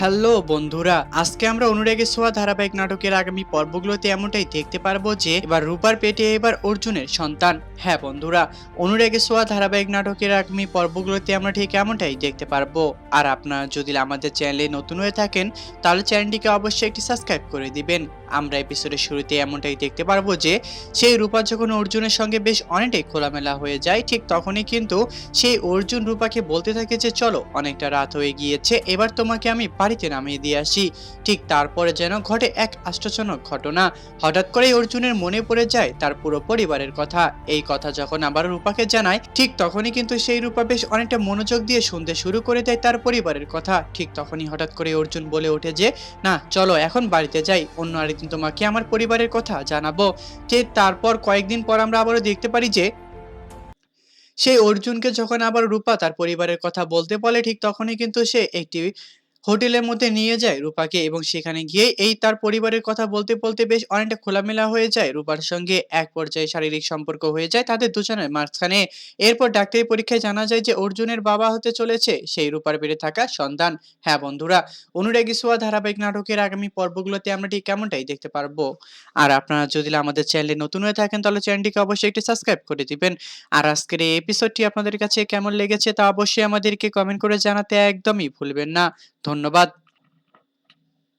Hello বন্ধুরা, আজকে আমরা অনুরাগে সোয়া ধারাবাহিক নাটকের আগামী পর্বগুলোতে এমনটাই দেখতে পারব যে এবার রূপার পেটে এবার অর্জুনের সন্তান। হ্যাঁ বন্ধুরা, অনুরাগে সোয়া ধারাবাহিক নাটকের আগামী পর্বগুলোতে আমরা ঠিক এমনটাই দেখতে পারব। আর আপনারা যদি আমাদের চ্যানেলে নতুন হয়ে থাকেন, তাহলে চ্যানেলটিকে অবশ্যই একটি সাবস্ক্রাইব করে দিবেন। আমরা এপিসোডের শুরুতে এমনটাই দেখতে পারব যে, সেই রূপা যখন অর্জুনের সঙ্গে বেশ অনেকটাই খোলামেলা হয়ে যায়, ঠিক তখনই কিন্তু সেই অর্জুন রূপাকে বলতে থাকে যে, চলো, অনেকটা রাত হয়ে গিয়েছে, এবার তোমাকে আমি বাড়িতে নামিয়ে দিয়ে আসি। ঠিক তারপরে যেন ঘটে এক আশ্চর্যজনক ঘটনা। হঠাৎ করেই অর্জুনের মনে পড়ে যায় তার পুরো পরিবারের কথা। এই কথা যখন আবার রূপাকে জানায়, ঠিক তখনই কিন্তু সেই রূপা বেশ অনেকটা মনোযোগ দিয়ে শুনতে শুরু করে দেয় তার পরিবারের কথা। ঠিক তখনই হঠাৎ করে অর্জুন বলে ওঠে যে, না, চলো, এখন বাড়িতে যাই। অন্য তোমাকে আমার পরিবারের কথা জানাব। যে তারপর কয়েকদিন পর আমরা আবারও দেখতে পারি যে, সেই অর্জুনকে যখন আবার রূপা তার পরিবারের কথা বলতে বলে, ঠিক তখনই কিন্তু সে একটি হোটেলের মধ্যে নিয়ে যায় রূপাকে এবং সেখানে গিয়ে এই তার পরিবারের কথা বলতে বলতে বেশ অনেকটা খোলামেলা হয়ে যায়। রূপার সঙ্গে এক পর্যায়ে শারীরিক সম্পর্ক হয়ে যায় তাদের দুজনের মাঝখানে। এরপর ডাক্তারি পরীক্ষায় জানা যায় যে অর্জুনের বাবা হতে চলেছে। সেই রূপার বেড়ে থাকা সন্তান। হ্যাঁ বন্ধুরা, অনুরাগী সোয়া ধারাবাহিক নাটকের আগামী পর্বগুলোতে আমরা ঠিক কেমনটাই দেখতে পারব। আর আপনারা যদি আমাদের চ্যানেলে নতুন হয়ে থাকেন তাহলে চ্যানেলটিকে অবশ্যই একটি সাবস্ক্রাইব করে দিবেন। আর আজকের এই এপিসোডটি আপনাদের কাছে কেমন লেগেছে তা অবশ্যই আমাদেরকে কমেন্ট করে জানাতে একদমই ভুলবেন না। ধন্যবাদ।